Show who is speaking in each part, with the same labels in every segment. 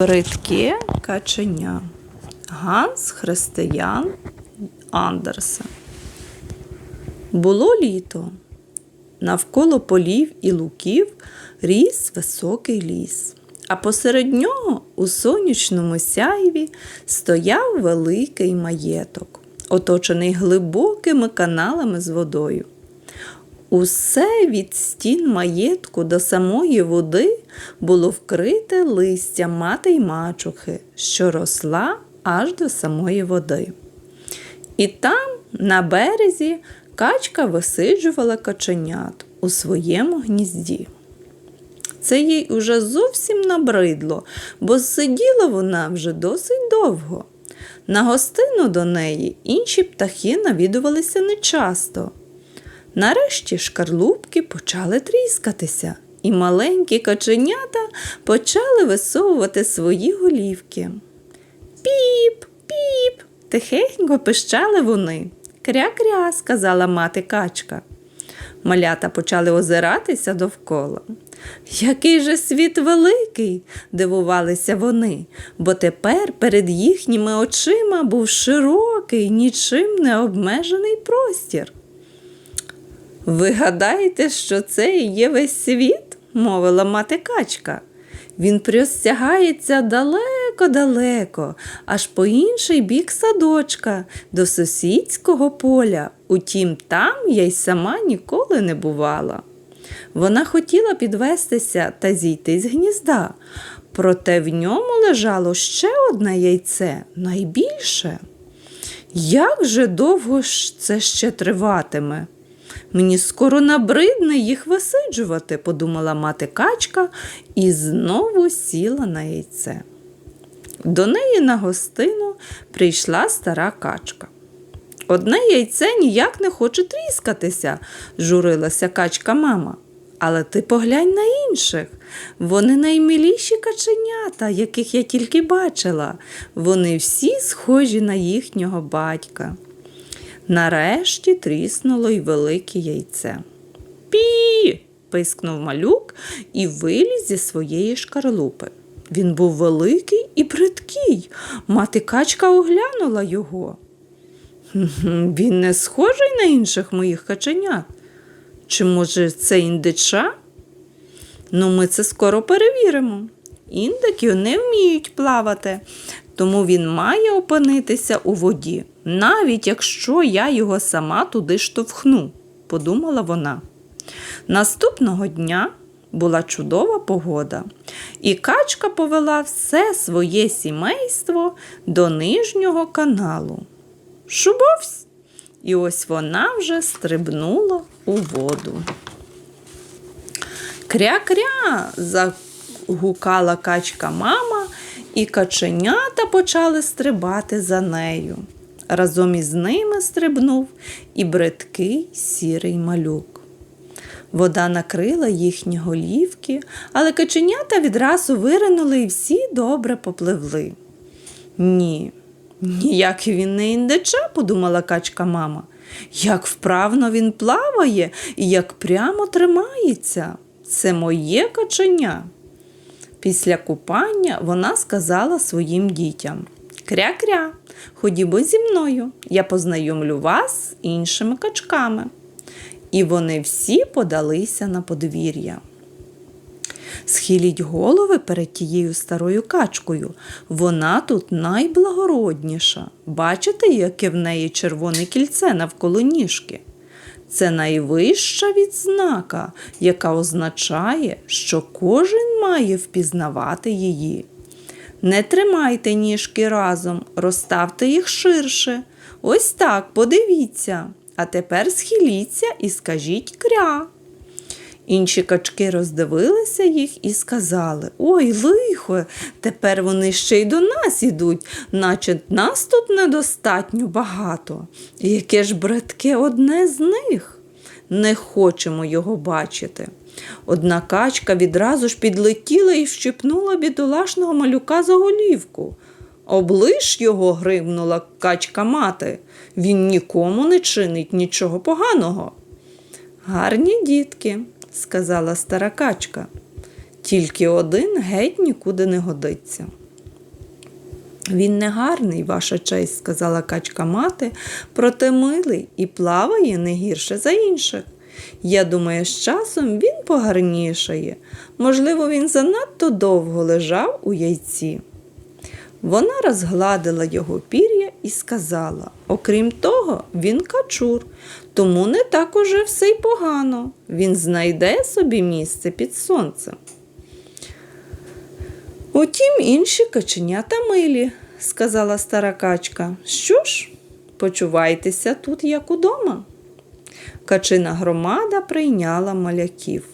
Speaker 1: Бридке каченя. Ганс Християн Андерсен. Було літо. Навколо полів і луків ріс високий ліс, а посеред нього у сонячному сяйві стояв великий маєток, оточений глибокими каналами з водою. Усе від стін маєтку до самої води було вкрите листям мати й мачухи, що росла аж до самої води. І там, на березі, качка висиджувала каченят у своєму гнізді. Це їй уже зовсім набридло, бо сиділа вона вже досить довго. На гостину до неї інші птахи навідувалися нечасто. Нарешті шкарлупки почали тріскатися, і маленькі каченята почали висовувати свої голівки. Піп, піп, тихенько пищали вони. Кря-кря, сказала мати качка. Малята почали озиратися довкола. Який же світ великий, дивувалися вони, бо тепер перед їхніми очима був широкий, нічим не обмежений простір. Ви гадаєте, що це і є весь світ? Мовила мати качка. Він простягається далеко-далеко, аж по інший бік садочка, до сусідського поля. Утім, там я й сама ніколи не бувала. Вона хотіла підвестися та зійти з гнізда, проте в ньому лежало ще одне яйце найбільше. Як же довго ж це ще триватиме? Мені скоро набридне їх висиджувати, подумала мати качка і знову сіла на яйце. До неї на гостину прийшла стара качка. Одне яйце ніяк не хоче тріскатися, журилася качка мама. Але ти поглянь на інших. Вони наймиліші каченята, яких я тільки бачила. Вони всі схожі на їхнього батька. Нарешті тріснуло й велике яйце. Пі. пискнув малюк і виліз зі своєї шкарлупи. Він був великий і придкий. Мати качка оглянула його. Він не схожий на інших моїх каченят. Чи, може, це індича? Ну, ми це скоро перевіримо. Індики не вміють плавати, тому він має опинитися у воді, навіть якщо я його сама туди штовхну, подумала вона. Наступного дня була чудова погода, і качка повела все своє сімейство до нижнього каналу. Шубовсь! І ось вона вже стрибнула у воду. Кря-кря. загукала качка мама, і каченята почали стрибати за нею. Разом із ними стрибнув і бридкий сірий малюк. Вода накрила їхні голівки, але каченята відразу виринули і всі добре попливли. Ні, ніякий він не індича, подумала качка мама. Як вправно він плаває і як прямо тримається. Це моє каченя. Після купання вона сказала своїм дітям Кря-кря, ходімо зі мною, я познайомлю вас з іншими качками. І вони всі подалися на подвір'я. Схиліть голови перед тією старою качкою. Вона тут найблагородніша. Бачите, яке в неї червоне кільце навколо ніжки? Це найвища відзнака, яка означає, що кожен має впізнавати її. Не тримайте ніжки разом, розставте їх ширше. Ось так, подивіться. А тепер схиліться і скажіть кря. Інші качки роздивилися їх і сказали Ой, лихо, тепер вони ще й до нас ідуть, наче нас тут недостатньо багато. Яке ж братке одне з них. Не хочемо його бачити. Одна качка відразу ж підлетіла і вщипнула бідолашного малюка за голівку. Облиш його, гримнула качка мати. Він нікому не чинить нічого поганого. Гарні дітки, сказала стара качка. Тільки один геть нікуди не годиться. Він не гарний, ваша честь, сказала качка мати, проте милий і плаває не гірше за інших. Я думаю, з часом він погарнішає. Можливо, він занадто довго лежав у яйці. Вона розгладила його пір'я і сказала: окрім того, він качур, тому не так уже все й погано. Він знайде собі місце під сонцем. Утім, інші каченята милі, сказала стара качка. Що ж, почувайтеся тут, як удома. Качина громада прийняла маляків.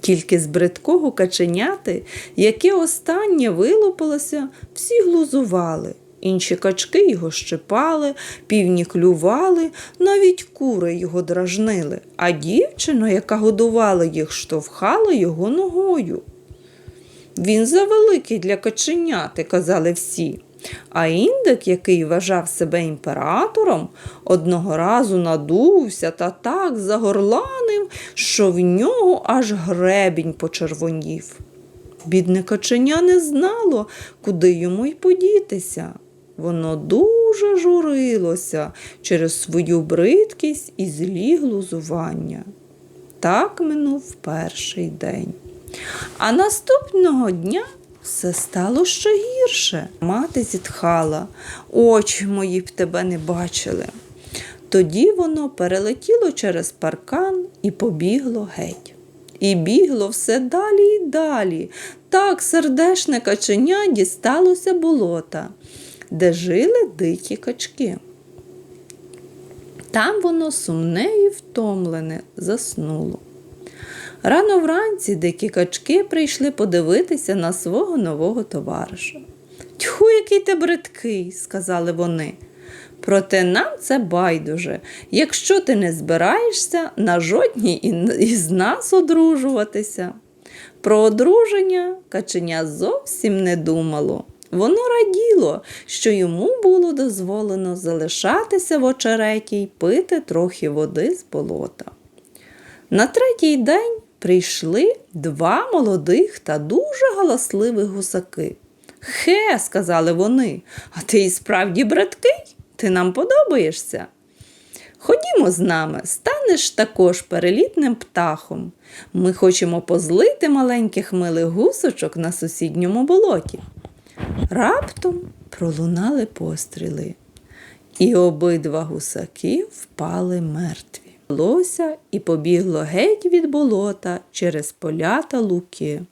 Speaker 1: Тільки з бридкого каченяти, яке останнє вилупилося, всі глузували. Інші качки його щипали, півні клювали, навіть кури його дражнили, а дівчина, яка годувала їх, штовхала його ногою. Він завеликий для каченяти, казали всі. А індик, який вважав себе імператором, одного разу надувся та так загорланив, що в нього аж гребінь почервонів. Бідне каченя не знало, куди йому й подітися. Воно дуже журилося через свою бридкість і злі глузування. Так минув перший день. А наступного дня все стало ще гірше. Мати зітхала, очі мої б тебе не бачили. Тоді воно перелетіло через паркан і побігло геть. І бігло все далі і далі. Так сердешне каченя дісталося болота, де жили дикі качки. Там воно сумне і втомлене заснуло. Рано вранці дикі качки прийшли подивитися на свого нового товариша. Тьху, який ти бридкий, сказали вони. Проте нам це байдуже, якщо ти не збираєшся на жодній із нас одружуватися. Про одруження каченя зовсім не думало. Воно раділо, що йому було дозволено залишатися в очереті й пити трохи води з болота. На третій день прийшли два молодих та дуже галасливих гусаки. Хе, сказали вони, а ти і справді браткий? Ти нам подобаєшся. Ходімо з нами, станеш також перелітним птахом. Ми хочемо позлити маленьких милих гусочок на сусідньому болоті. Раптом пролунали постріли, і обидва гусаки впали мертві. Лося і побігло геть від болота через поля та луки,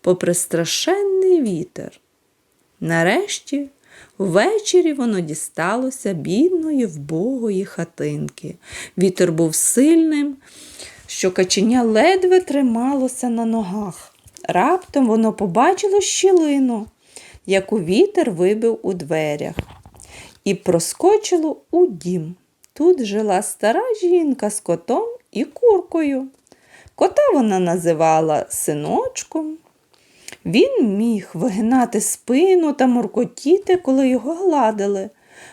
Speaker 1: попри страшенний вітер. Нарешті ввечері воно дісталося бідної вбогої хатинки. Вітер був сильним, що каченя ледве трималося на ногах. Раптом воно побачило щілину, яку вітер вибив у дверях, і проскочило у дім. Тут жила стара жінка з котом і куркою. Кота вона називала синочком. Він міг вигинати спину та муркотіти, коли його гладили.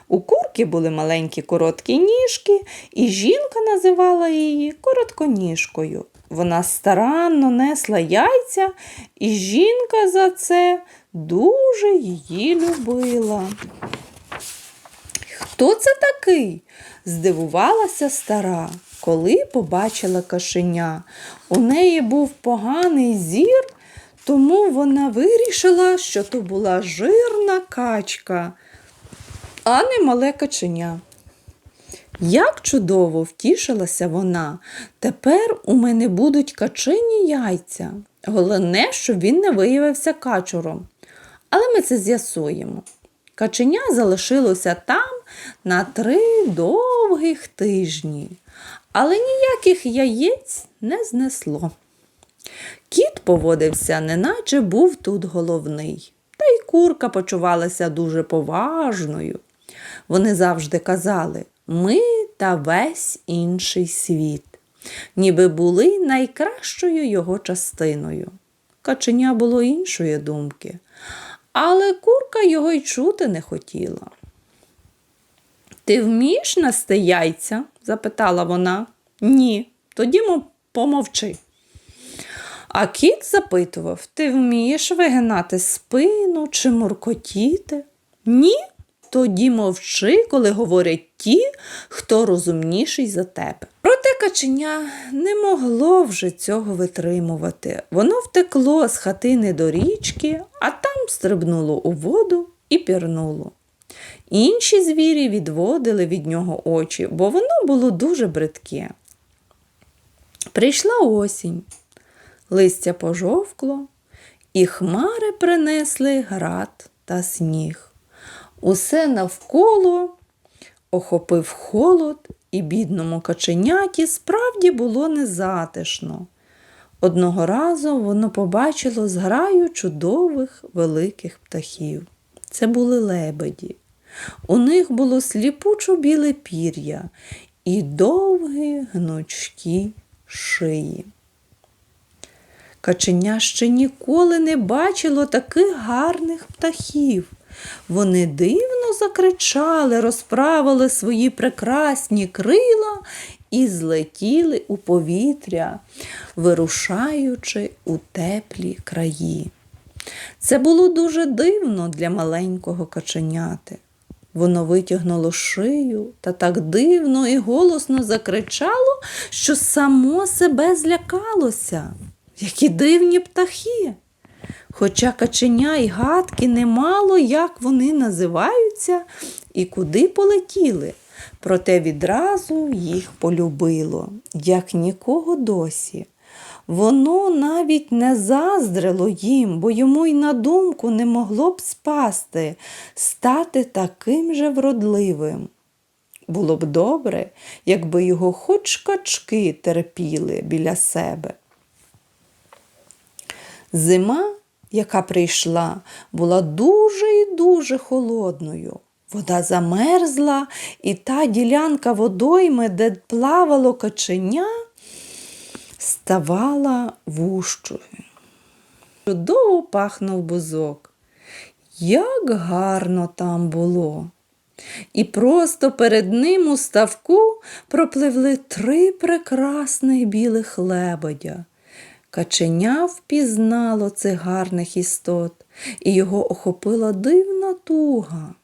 Speaker 1: У курки були маленькі короткі ніжки, і жінка називала її коротконіжкою. Вона старанно несла яйця, і жінка за це дуже її любила. Хто це такий? Здивувалася стара, коли побачила кошеня. У неї був поганий зір, тому вона вирішила, що то була жирна качка, а не мале каченя. Як чудово втішилася вона, тепер у мене будуть качині яйця. Головне, щоб він не виявився качуром. Але ми це з'ясуємо. Каченя залишилося там на три довгих тижні, але ніяких яєць не знесло. Кіт поводився, неначе був тут головний, та й курка почувалася дуже поважною. Вони завжди казали ми та весь інший світ, ніби були найкращою його частиною. Каченя було іншої думки, але курка його й чути не хотіла. Ти вмієш нести яйця? запитала вона. Ні, тоді помовчи. А кіт запитував ти вмієш вигинати спину чи муркотіти? Ні? Тоді мовчи, коли говорять ті, хто розумніший за тебе. Проте каченя не могло вже цього витримувати. Воно втекло з хатини до річки, а там стрибнуло у воду і пірнуло. Інші звірі відводили від нього очі, бо воно було дуже бридке. Прийшла осінь, листя пожовкло, і хмари принесли град та сніг. Усе навколо охопив холод, і бідному каченяті справді було незатишно. Одного разу воно побачило зграю чудових великих птахів. Це були лебеді. У них було сліпучо біле пір'я і довгі гнучкі шиї. Каченя ще ніколи не бачило таких гарних птахів. Вони дивно закричали, розправили свої прекрасні крила і злетіли у повітря, вирушаючи у теплі краї. Це було дуже дивно для маленького каченяти. Воно витягнуло шию та так дивно і голосно закричало, що само себе злякалося. Які дивні птахи. Хоча каченя й гадки не мало, як вони називаються і куди полетіли. Проте відразу їх полюбило, як нікого досі. Воно навіть не заздрило їм, бо йому й на думку не могло б спасти, стати таким же вродливим. Було б добре, якби його хоч качки терпіли біля себе. Зима, яка прийшла, була дуже і дуже холодною. Вода замерзла, і та ділянка водойми, де плавало каченя, ставала вущою. Чудово пахнув бузок. Як гарно там було. І просто перед ним у ставку пропливли три прекрасних білих лебедя. Каченя впізнало цих гарних істот, і його охопила дивна туга.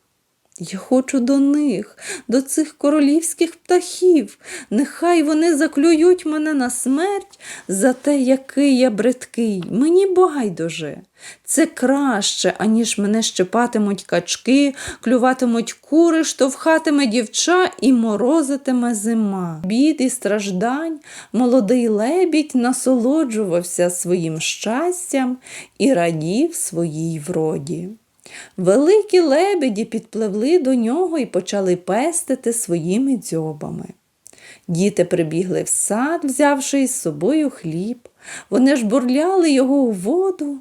Speaker 1: Я хочу до них, до цих королівських птахів. Нехай вони заклюють мене на смерть за те, який я бридкий. Мені байдуже. Це краще, аніж мене щепатимуть качки, клюватимуть кури, штовхатиме дівча і морозитиме зима. Бід і страждань молодий лебідь насолоджувався своїм щастям і радів своїй вроді. Великі лебеді підпливли до нього і почали пестити своїми дзьобами. Діти прибігли в сад, взявши із собою хліб. Вони ж бурляли його у воду.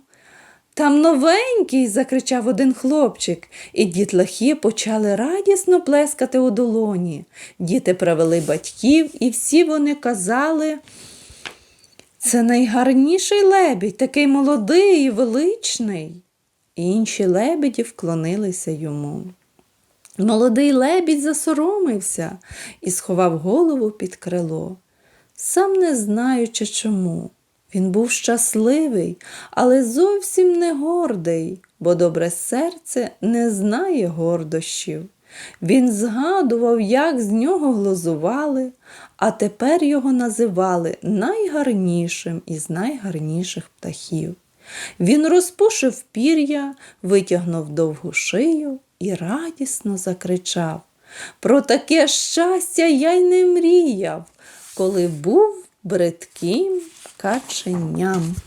Speaker 1: Там новенький, закричав один хлопчик, і дітлахи почали радісно плескати у долоні. Діти привели батьків, і всі вони казали. Це найгарніший лебідь, такий молодий і величний. Інші лебеді вклонилися йому. Молодий лебідь засоромився і сховав голову під крило, сам не знаючи чому. Він був щасливий, але зовсім не гордий, бо добре серце не знає гордощів. Він згадував, як з нього глузували, а тепер його називали найгарнішим із найгарніших птахів. Він розпушив пір'я, витягнув довгу шию і радісно закричав. Про таке щастя я й не мріяв, коли був бридким каченям.